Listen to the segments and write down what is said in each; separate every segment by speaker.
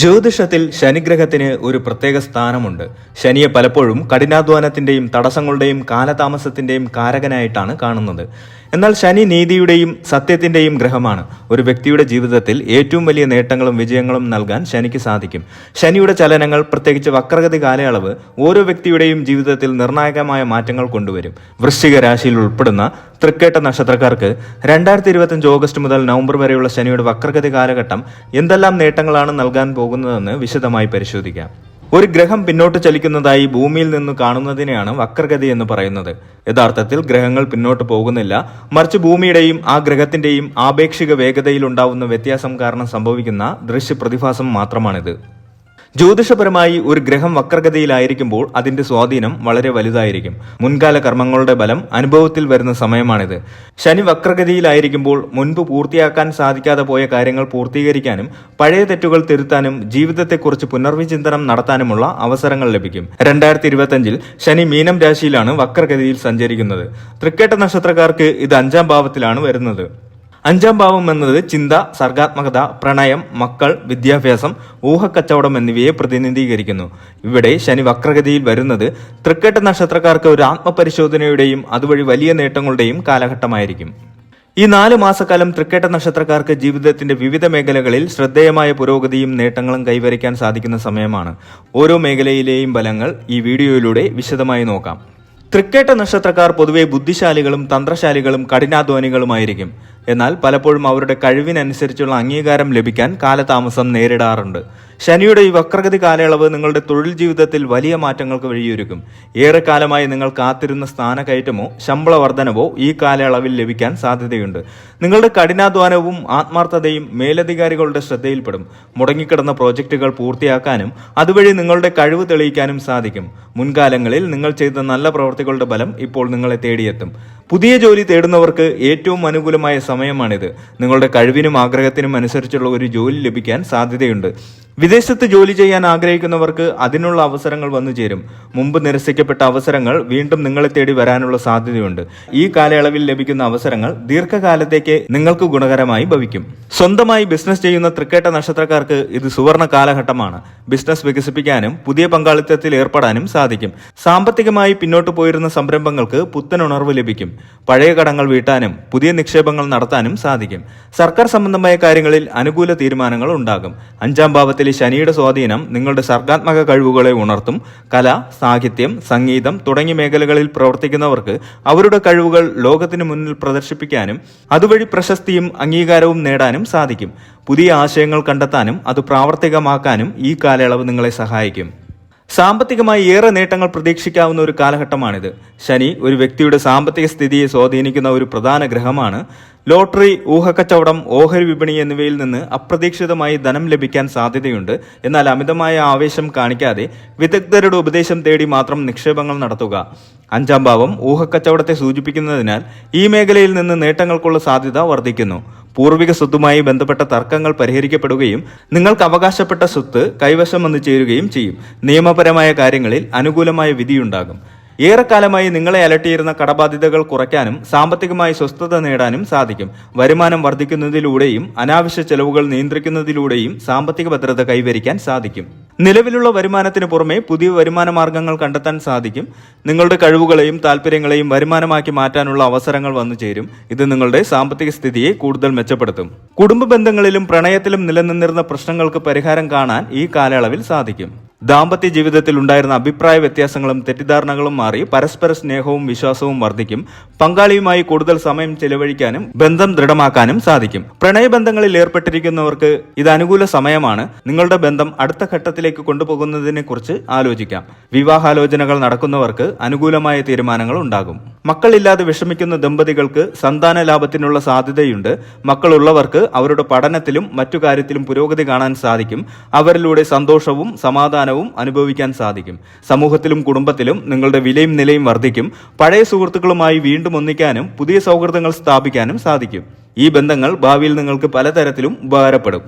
Speaker 1: ജ്യോതിഷത്തിൽ ശനിഗ്രഹത്തിന് ഒരു പ്രത്യേക സ്ഥാനമുണ്ട്. ശനിയെ പലപ്പോഴും കഠിനാധ്വാനത്തിന്റെയും തടസ്സങ്ങളുടെയും കാലതാമസത്തിന്റെയും കാരകനായിട്ടാണ് കാണുന്നത്. എന്നാൽ ശനി നീതിയുടെയും സത്യത്തിന്റെയും ഗ്രഹമാണ്. ഒരു വ്യക്തിയുടെ ജീവിതത്തിൽ ഏറ്റവും വലിയ നേട്ടങ്ങളും വിജയങ്ങളും നൽകാൻ ശനിക്ക് സാധിക്കും. ശനിയുടെ ചലനങ്ങൾ പ്രത്യേകിച്ച് വക്രഗതി കാലയളവ് ഓരോ വ്യക്തിയുടെയും ജീവിതത്തിൽ നിർണായകമായ മാറ്റങ്ങൾ കൊണ്ടുവരും. വൃശ്ചിക രാശിയിൽ ഉൾപ്പെടുന്ന തൃക്കേട്ട നക്ഷത്രക്കാർക്ക് രണ്ടായിരത്തി ഇരുപത്തിയഞ്ച് ഓഗസ്റ്റ് മുതൽ നവംബർ വരെയുള്ള ശനിയുടെ വക്രഗതി കാലഘട്ടം എന്തെല്ലാം നേട്ടങ്ങളാണ് നൽകാൻ പോകുന്നതെന്ന് വിശദമായി പരിശോധിക്കാം. ഒരു ഗ്രഹം പിന്നോട്ട് ചലിക്കുന്നതായി ഭൂമിയിൽ നിന്ന് കാണുന്നതിനെയാണ് വക്രഗതി എന്ന് പറയുന്നത്. യഥാർത്ഥത്തിൽ ഗ്രഹങ്ങൾ പിന്നോട്ട് പോകുന്നില്ല. മറിച്ച് ഭൂമിയുടെയും ആ ഗ്രഹത്തിന്റെയും ആപേക്ഷിക വേഗതയിൽ ഉണ്ടാവുന്ന വ്യത്യാസം കാരണം സംഭവിക്കുന്ന ദൃശ്യപ്രതിഭാസം മാത്രമാണിത്. ജ്യോതിഷപരമായി ഒരു ഗ്രഹം വക്രഗതിയിലായിരിക്കുമ്പോൾ അതിന്റെ സ്വാധീനം വളരെ വലുതായിരിക്കും. മുൻകാല കർമ്മങ്ങളുടെ ബലം അനുഭവത്തിൽ വരുന്ന സമയമാണിത്. ശനി വക്രഗതിയിലായിരിക്കുമ്പോൾ മുൻപ് പൂർത്തിയാക്കാൻ സാധിക്കാതെ പോയ കാര്യങ്ങൾ പൂർത്തീകരിക്കാനും പഴയ തെറ്റുകൾ തിരുത്താനും ജീവിതത്തെക്കുറിച്ച് പുനർവിചിന്തനം നടത്താനുമുള്ള അവസരങ്ങൾ ലഭിക്കും. രണ്ടായിരത്തി ഇരുപത്തിയഞ്ചിൽ ശനി മീനം രാശിയിലാണ് വക്രഗതിയിൽ സഞ്ചരിക്കുന്നത്. തൃക്കേട്ട നക്ഷത്രക്കാർക്ക് ഇത് അഞ്ചാം ഭാവത്തിലാണ് വരുന്നത്. അഞ്ചാം ഭാവം എന്നത് ചിന്ത സർഗാത്മകത പ്രണയം മക്കൾ വിദ്യാഭ്യാസം ഊഹക്കച്ചവടം എന്നിവയെ പ്രതിനിധീകരിക്കുന്നു. ഇവിടെ ശനി വക്രഗതിയിൽ വരുന്നത് തൃക്കേട്ട നക്ഷത്രക്കാർക്ക് ഒരു ആത്മപരിശോധനയുടെയും അതുവഴി വലിയ നേട്ടങ്ങളുടെയും കാലഘട്ടമായിരിക്കും. ഈ നാല് മാസക്കാലം തൃക്കേട്ട നക്ഷത്രക്കാർക്ക് ജീവിതത്തിന്റെ വിവിധ മേഖലകളിൽ ശ്രദ്ധേയമായ പുരോഗതിയും നേട്ടങ്ങളും കൈവരിക്കാൻ സാധിക്കുന്ന സമയമാണ്. ഓരോ മേഖലയിലെയും ഫലങ്ങൾ ഈ വീഡിയോയിലൂടെ വിശദമായി നോക്കാം. തൃക്കേട്ട നക്ഷത്രക്കാർ പൊതുവെ ബുദ്ധിശാലികളും തന്ത്രശാലികളും കഠിനാധ്വാനികളുമായിരിക്കും. എന്നാൽ പലപ്പോഴും അവരുടെ കഴിവിനനുസരിച്ചുള്ള അംഗീകാരം ലഭിക്കാൻ കാലതാമസം നേരിടാറുണ്ട്. ശനിയുടെ ഈ വക്രഗതി കാലയളവ് നിങ്ങളുടെ തൊഴിൽ ജീവിതത്തിൽ വലിയ മാറ്റങ്ങൾക്ക് വഴിയൊരുക്കും. ഏറെക്കാലമായി നിങ്ങൾ കാത്തിരുന്ന സ്ഥാനക്കയറ്റമോ ശമ്പള വർധനവോ ഈ കാലയളവിൽ ലഭിക്കാൻ സാധ്യതയുണ്ട്. നിങ്ങളുടെ കഠിനാധ്വാനവും ആത്മാർത്ഥതയും മേലധികാരികളുടെ ശ്രദ്ധയിൽപ്പെടും. മുടങ്ങിക്കിടന്ന പ്രോജക്റ്റുകൾ പൂർത്തിയാക്കാനും അതുവഴി നിങ്ങളുടെ കഴിവ് തെളിയിക്കാനും സാധിക്കും. മുൻകാലങ്ങളിൽ നിങ്ങൾ ചെയ്ത നല്ല പ്രവൃത്തികളുടെ ഫലം ഇപ്പോൾ നിങ്ങളെ തേടിയെത്തും. പുതിയ ജോലി തേടുന്നവർക്ക് ഏറ്റവും അനുകൂലമായ സമയമാണിത്. നിങ്ങളുടെ കഴിവിനും ആഗ്രഹത്തിനും അനുസരിച്ചുള്ള ഒരു ജോലി ലഭിക്കാൻ സാധ്യതയുണ്ട്. വിദേശത്ത് ജോലി ചെയ്യാൻ ആഗ്രഹിക്കുന്നവർക്ക് അതിനുള്ള അവസരങ്ങൾ വന്നു ചേരും. മുമ്പ് നിരസിക്കപ്പെട്ട അവസരങ്ങൾ വീണ്ടും നിങ്ങളെ തേടി വരാനുള്ള സാധ്യതയുണ്ട്. ഈ കാലയളവിൽ ലഭിക്കുന്ന അവസരങ്ങൾ ദീർഘകാലത്തേക്ക് നിങ്ങൾക്ക് ഗുണകരമായി ഭവിക്കും. സ്വന്തമായി ബിസിനസ് ചെയ്യുന്ന തൃക്കേട്ട നക്ഷത്രക്കാർക്ക് ഇത് സുവർണ കാലഘട്ടമാണ്. ബിസിനസ് വികസിപ്പിക്കാനും പുതിയ പങ്കാളിത്തത്തിൽ ഏർപ്പെടാനും സാധിക്കും. സാമ്പത്തികമായി പിന്നോട്ട് പോയിരുന്ന സംരംഭങ്ങൾക്ക് പുത്തൻ ഉണർവ് ലഭിക്കും. പഴയ കടങ്ങൾ വീട്ടാനും പുതിയ നിക്ഷേപങ്ങൾ നടത്താനും സാധിക്കും. സർക്കാർ സംബന്ധമായ കാര്യങ്ങളിൽ അനുകൂല തീരുമാനങ്ങൾ ഉണ്ടാകും. അഞ്ചാം ഭാവത്തിലെ ശനിയുടെ സ്വാധീനം നിങ്ങളുടെ സർഗാത്മക കഴിവുകളെ ഉണർത്തും. കല സാഹിത്യം സംഗീതം തുടങ്ങിയ മേഖലകളിൽ പ്രവർത്തിക്കുന്നവർക്ക് അവരുടെ കഴിവുകൾ ലോകത്തിന് മുന്നിൽ പ്രദർശിപ്പിക്കാനും അതുവഴി പ്രശസ്തിയും അംഗീകാരവും നേടാനും സാധിക്കും. പുതിയ ആശയങ്ങൾ കണ്ടെത്താനും അത് പ്രാവർത്തികമാക്കാനും ഈ കാലയളവ് നിങ്ങളെ സഹായിക്കും. സാമ്പത്തികമായി ഏറെ നേട്ടങ്ങൾ പ്രതീക്ഷിക്കാവുന്ന ഒരു കാലഘട്ടമാണിത്. ശനി ഒരു വ്യക്തിയുടെ സാമ്പത്തിക സ്ഥിതിയെ സ്വാധീനിക്കുന്ന ഒരു പ്രധാന ഗ്രഹമാണ്. ലോട്ടറി ഊഹക്കച്ചവടം ഓഹരി വിപണി എന്നിവയിൽ നിന്ന് അപ്രതീക്ഷിതമായി ധനം ലഭിക്കാൻ സാധ്യതയുണ്ട്. എന്നാൽ അമിതമായ ആവേശം കാണിക്കാതെ വിദഗ്ധരുടെ ഉപദേശം തേടി മാത്രം നിക്ഷേപങ്ങൾ നടത്തുക. അഞ്ചാം ഭാവം ഊഹക്കച്ചവടത്തെ സൂചിപ്പിക്കുന്നതിനാൽ ഈ മേഖലയിൽ നിന്ന് നേട്ടങ്ങൾക്കുള്ള സാധ്യത വർദ്ധിക്കുന്നു. പൂർവിക സ്വത്തുമായി ബന്ധപ്പെട്ട തർക്കങ്ങൾ പരിഹരിക്കപ്പെടുകയും നിങ്ങൾക്ക് അവകാശപ്പെട്ട സ്വത്ത് കൈവശം വന്നു ചേരുകയും ചെയ്യും. നിയമപരമായ കാര്യങ്ങളിൽ അനുകൂലമായ വിധിയുണ്ടാകും. ഏറെക്കാലമായി നിങ്ങളെ അലട്ടിയിരുന്ന കടബാധ്യതകൾ കുറയ്ക്കാനും സാമ്പത്തികമായി സ്വസ്ഥത നേടാനും സാധിക്കും. വരുമാനം വർദ്ധിക്കുന്നതിലൂടെയും അനാവശ്യ ചെലവുകൾ നിയന്ത്രിക്കുന്നതിലൂടെയും സാമ്പത്തിക ഭദ്രത കൈവരിക്കാൻ സാധിക്കും. നിലവിലുള്ള വരുമാനത്തിന് പുറമെ പുതിയ വരുമാന മാർഗങ്ങൾ കണ്ടെത്താൻ സാധിക്കും. നിങ്ങളുടെ കഴിവുകളെയും താല്പര്യങ്ങളെയും വരുമാനമാക്കി മാറ്റാനുള്ള അവസരങ്ങൾ വന്നു ചേരും. ഇത് നിങ്ങളുടെ സാമ്പത്തിക സ്ഥിതിയെ കൂടുതൽ മെച്ചപ്പെടുത്തും. കുടുംബ ബന്ധങ്ങളിലും പ്രണയത്തിലും നിലനിന്നിരുന്ന പ്രശ്നങ്ങൾക്ക് പരിഹാരം കാണാൻ ഈ കാലയളവിൽ സാധിക്കും. ദാമ്പത്യ ജീവിതത്തിൽ ഉണ്ടായിരുന്ന അഭിപ്രായ വ്യത്യാസങ്ങളും തെറ്റിദ്ധാരണകളും മാറി പരസ്പര സ്നേഹവും വിശ്വാസവും വർദ്ധിക്കും. പങ്കാളിയുമായി കൂടുതൽ സമയം ചെലവഴിക്കാനും ബന്ധം ദൃഢമാക്കാനും സാധിക്കും. പ്രണയബന്ധങ്ങളിൽ ഏർപ്പെട്ടിരിക്കുന്നവർക്ക് ഇത് അനുകൂല സമയമാണ്. നിങ്ങളുടെ ബന്ധം അടുത്ത ഘട്ടത്തിലേക്ക് കൊണ്ടുപോകുന്നതിനെ കുറിച്ച് ആലോചിക്കാം. വിവാഹാലോചനകൾ നടക്കുന്നവർക്ക് അനുകൂലമായ തീരുമാനങ്ങൾ ഉണ്ടാകും. മക്കളില്ലാതെ വിഷമിക്കുന്ന ദമ്പതികൾക്ക് സന്താന ലാഭത്തിനുള്ള സാധ്യതയുണ്ട്. മക്കളുള്ളവർക്ക് അവരുടെ പഠനത്തിലും മറ്റു കാര്യത്തിലും പുരോഗതി കാണാൻ സാധിക്കും. അവരിലൂടെ സന്തോഷവും സമാധാനവും അനുഭവിക്കാൻ സാധിക്കും. സമൂഹത്തിലും കുടുംബത്തിലും നിങ്ങളുടെ വിലയും നിലയും വർദ്ധിക്കും. പഴയ സുഹൃത്തുക്കളുമായി വീണ്ടും ഒന്നിക്കാനും പുതിയ സൗഹൃദങ്ങൾ സ്ഥാപിക്കാനും സാധിക്കും. ഈ ബന്ധങ്ങൾ ഭാവിയിൽ നിങ്ങൾക്ക് പലതരത്തിലും ഉപകാരപ്പെടും.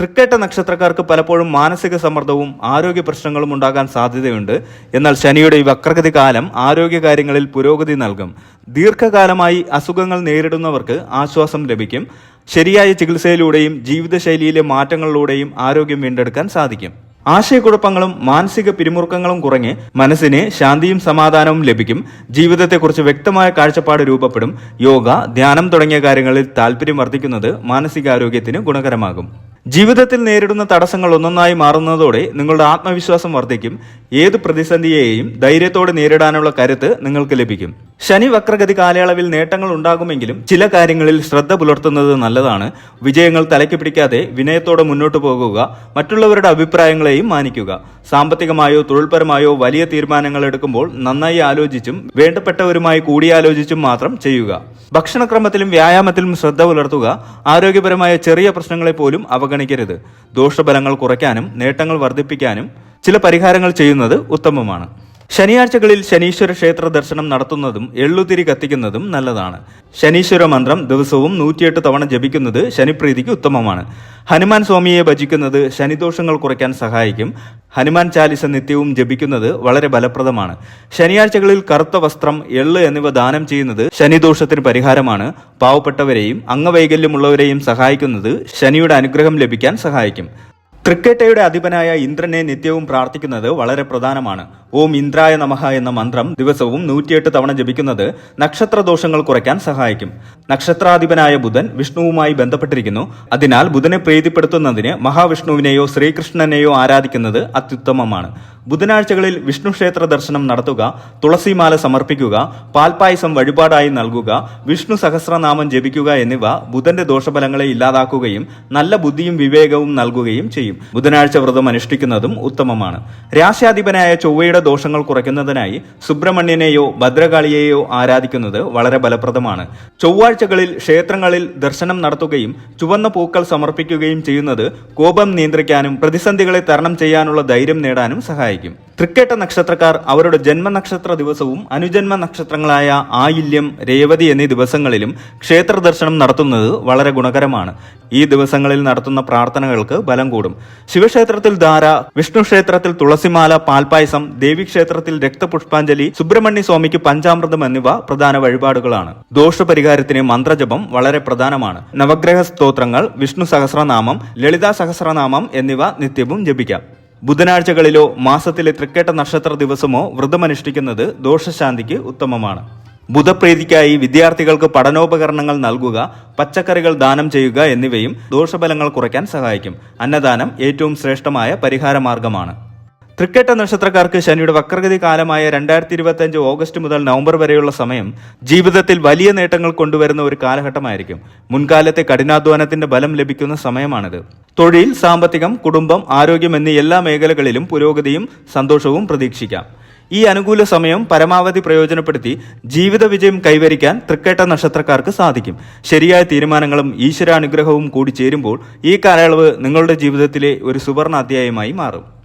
Speaker 1: തൃക്കേട്ട നക്ഷത്രക്കാർക്ക് പലപ്പോഴും മാനസിക സമ്മർദ്ദവും ആരോഗ്യ പ്രശ്നങ്ങളും ഉണ്ടാകാൻ സാധ്യതയുണ്ട്. എന്നാൽ ശനിയുടെ ഈ വക്രഗതി കാലം ആരോഗ്യ കാര്യങ്ങളിൽ പുരോഗതി നൽകും. ദീർഘകാലമായി അസുഖങ്ങൾ നേരിടുന്നവർക്ക് ആശ്വാസം ലഭിക്കും. ശരിയായ ചികിത്സയിലൂടെയും ജീവിതശൈലിയിലെ മാറ്റങ്ങളിലൂടെയും ആരോഗ്യം വീണ്ടെടുക്കാൻ സാധിക്കും. ആശയക്കുഴപ്പങ്ങളും മാനസിക പിരിമുറുക്കങ്ങളും കുറഞ്ഞ് മനസ്സിന് ശാന്തിയും സമാധാനവും ലഭിക്കും. ജീവിതത്തെക്കുറിച്ച് വ്യക്തമായ കാഴ്ചപ്പാട് രൂപപ്പെടും. യോഗ ധ്യാനം തുടങ്ങിയ കാര്യങ്ങളിൽ താല്പര്യം വർദ്ധിക്കുന്നത് മാനസികാരോഗ്യത്തിന് ഗുണകരമാകും. ജീവിതത്തിൽ നേരിടുന്ന തടസ്സങ്ങൾ ഒന്നൊന്നായി മാറുന്നതോടെ നിങ്ങളുടെ ആത്മവിശ്വാസം വർദ്ധിക്കും. ഏത് പ്രതിസന്ധിയെയും ധൈര്യത്തോടെ നേരിടാനുള്ള കരുത്ത് നിങ്ങൾക്ക് ലഭിക്കും. ശനി വക്രഗതി കാലയളവിൽ നേട്ടങ്ങൾ ഉണ്ടാകുമെങ്കിലും ചില കാര്യങ്ങളിൽ ശ്രദ്ധ പുലർത്തുന്നത് നല്ലതാണ്. വിജയങ്ങൾ തലയ്ക്ക് പിടിക്കാതെ വിനയത്തോടെ മുന്നോട്ട് പോകുക മറ്റുള്ളവരുടെ അഭിപ്രായങ്ങളെയും മാനിക്കുക. സാമ്പത്തികമായോ തൊഴിൽപരമായോ വലിയ തീരുമാനങ്ങൾ എടുക്കുമ്പോൾ നന്നായി ആലോചിച്ചും വേണ്ടപ്പെട്ടവരുമായി കൂടിയാലോചിച്ചും മാത്രം ചെയ്യുക. ഭക്ഷണക്രമത്തിലും വ്യായാമത്തിലും ശ്രദ്ധ പുലർത്തുക. ആരോഗ്യപരമായ ചെറിയ പ്രശ്നങ്ങളെ പോലും അവഗണിക്കരുത് ദോഷഫലങ്ങൾ കുറയ്ക്കാനും നേട്ടങ്ങൾ വർദ്ധിപ്പിക്കാനും ചില പരിഹാരങ്ങൾ ചെയ്യുന്നത് ഉത്തമമാണ്. ശനിയാഴ്ചകളിൽ ശനീശ്വര ക്ഷേത്ര ദർശനം നടത്തുന്നതും എള്ളുതിരി കത്തിക്കുന്നതും നല്ലതാണ്. ശനീശ്വര മന്ത്രം ദിവസവും നൂറ്റിയെട്ട് തവണ ജപിക്കുന്നത് ശനിപ്രീതിക്ക് ഉത്തമമാണ്. ഹനുമാൻ സ്വാമിയെ ഭജിക്കുന്നത് ശനിദോഷങ്ങൾ കുറയ്ക്കാൻ സഹായിക്കും. ഹനുമാൻ ചാലിസ നിത്യവും ജപിക്കുന്നത് വളരെ ഫലപ്രദമാണ്. ശനിയാഴ്ചകളിൽ കറുത്ത വസ്ത്രം എള്ള് എന്നിവ ദാനം ചെയ്യുന്നത് ശനിദോഷത്തിന് പരിഹാരമാണ്. പാവപ്പെട്ടവരെയും അംഗവൈകല്യമുള്ളവരെയും സഹായിക്കുന്നത് ശനിയുടെ അനുഗ്രഹം ലഭിക്കാൻ സഹായിക്കും. തൃക്കേട്ടയുടെ അധിപനായ ഇന്ദ്രനെ നിത്യവും പ്രാർത്ഥിക്കുന്നത് വളരെ പ്രധാനമാണ്. ഓം ഇന്ദ്രായ നമഹ എന്ന മന്ത്രം ദിവസവും നൂറ്റിയെട്ട് തവണ ജപിക്കുന്നത് നക്ഷത്ര ദോഷങ്ങൾ കുറയ്ക്കാൻ സഹായിക്കും. നക്ഷത്രാധിപനായ ബുധൻ വിഷ്ണുവുമായി ബന്ധപ്പെട്ടിരിക്കുന്നു. അതിനാൽ ബുധനെ പ്രീതിപ്പെടുത്തുന്നതിന് മഹാവിഷ്ണുവിനെയോ ശ്രീകൃഷ്ണനെയോ ആരാധിക്കുന്നത് അത്യുത്തമമാണ്. ബുധനാഴ്ചകളിൽ വിഷ്ണു ക്ഷേത്ര ദർശനം നടത്തുക തുളസിമാല സമർപ്പിക്കുക പാൽപായസം വഴിപാടായി നൽകുക വിഷ്ണു സഹസ്രനാമം ജപിക്കുക എന്നിവ ബുധന്റെ ദോഷഫലങ്ങളെ ഇല്ലാതാക്കുകയും നല്ല ബുദ്ധിയും വിവേകവും നൽകുകയും ചെയ്യും. ബുധനാഴ്ച വ്രതം അനുഷ്ഠിക്കുന്നതും ഉത്തമമാണ്. രാശ്യാധിപനായ ചൊവ്വയുടെ ദോഷങ്ങൾ കുറയ്ക്കുന്നതിനായി സുബ്രഹ്മണ്യനെയോ ഭദ്രകാളിയെയോ ആരാധിക്കുന്നത് വളരെ ഫലപ്രദമാണ്. ചൊവ്വാഴ്ചകളിൽ ക്ഷേത്രങ്ങളിൽ ദർശനം നടത്തുകയും ചുവന്ന പൂക്കൾ സമർപ്പിക്കുകയും ചെയ്യുന്നത് കോപം നിയന്ത്രിക്കാനും പ്രതിസന്ധികളെ തരണം ചെയ്യാനുള്ള ധൈര്യം നേടാനും സഹായിക്കും. തൃക്കേട്ട നക്ഷത്രക്കാർ അവരുടെ ജന്മനക്ഷത്ര ദിവസവും അനുജന്മ നക്ഷത്രങ്ങളായ ആയില്യം രേവതി എന്നീ ദിവസങ്ങളിലും ക്ഷേത്ര ദർശനം നടത്തുന്നത് വളരെ ഗുണകരമാണ്. ഈ ദിവസങ്ങളിൽ നടത്തുന്ന പ്രാർത്ഥനകൾക്ക് ബലം കൂടും. ശിവക്ഷേത്രത്തിൽ ധാര വിഷ്ണു ക്ഷേത്രത്തിൽ തുളസിമാല പാൽപായസം ദേവീക്ഷേത്രത്തിൽ രക്തപുഷ്പാഞ്ജലി സുബ്രഹ്മണ്യ സ്വാമിക്ക് പഞ്ചാമൃതം എന്നിവ പ്രധാന വഴിപാടുകളാണ്. ദോഷപരിഹാരത്തിന് മന്ത്രജപം വളരെ പ്രധാനമാണ്. നവഗ്രഹ സ്തോത്രങ്ങൾ വിഷ്ണു സഹസ്രനാമം ലളിതാ സഹസ്രനാമം എന്നിവ നിത്യവും ജപിക്കാം. ബുധനാഴ്ചകളിലോ മാസത്തിലെ തൃക്കേട്ട നക്ഷത്ര ദിവസമോ വ്രതമനുഷ്ഠിക്കുന്നത് ദോഷശാന്തിക്ക് ഉത്തമമാണ്. ബുധപ്രീതിക്കായി വിദ്യാർത്ഥികൾക്ക് പഠനോപകരണങ്ങൾ നൽകുക പച്ചക്കറികൾ ദാനം ചെയ്യുക എന്നിവയും ദോഷഫലങ്ങൾ കുറയ്ക്കാൻ സഹായിക്കും. അന്നദാനം ഏറ്റവും ശ്രേഷ്ഠമായ പരിഹാര മാർഗമാണ് നക്ഷത്രക്കാർക്ക് ശനിയുടെ വക്രഗതി കാലമായ രണ്ടായിരത്തി ഇരുപത്തി അഞ്ച് ഓഗസ്റ്റ് മുതൽ നവംബർ വരെയുള്ള സമയം ജീവിതത്തിൽ വലിയ നേട്ടങ്ങൾ കൊണ്ടുവരുന്ന ഒരു കാലഘട്ടമായിരിക്കും. മുൻകാലത്തെ കഠിനാധ്വാനത്തിന്റെ ബലം ലഭിക്കുന്ന സമയമാണിത്. തൊഴിൽ സാമ്പത്തികം കുടുംബം ആരോഗ്യം എന്നീ എല്ലാ മേഖലകളിലും പുരോഗതിയും സന്തോഷവും പ്രതീക്ഷിക്കാം. ഈ അനുകൂല സമയം പരമാവധി പ്രയോജനപ്പെടുത്തി ജീവിത വിജയം കൈവരിക്കാൻ തൃക്കേട്ട നക്ഷത്രക്കാർക്ക് സാധിക്കും. ശരിയായ തീരുമാനങ്ങളും ഈശ്വരാനുഗ്രഹവും കൂടി ചേരുമ്പോൾ ഈ കാലയളവ് നിങ്ങളുടെ ജീവിതത്തിലെ ഒരു സുവർണ അധ്യായമായി മാറും.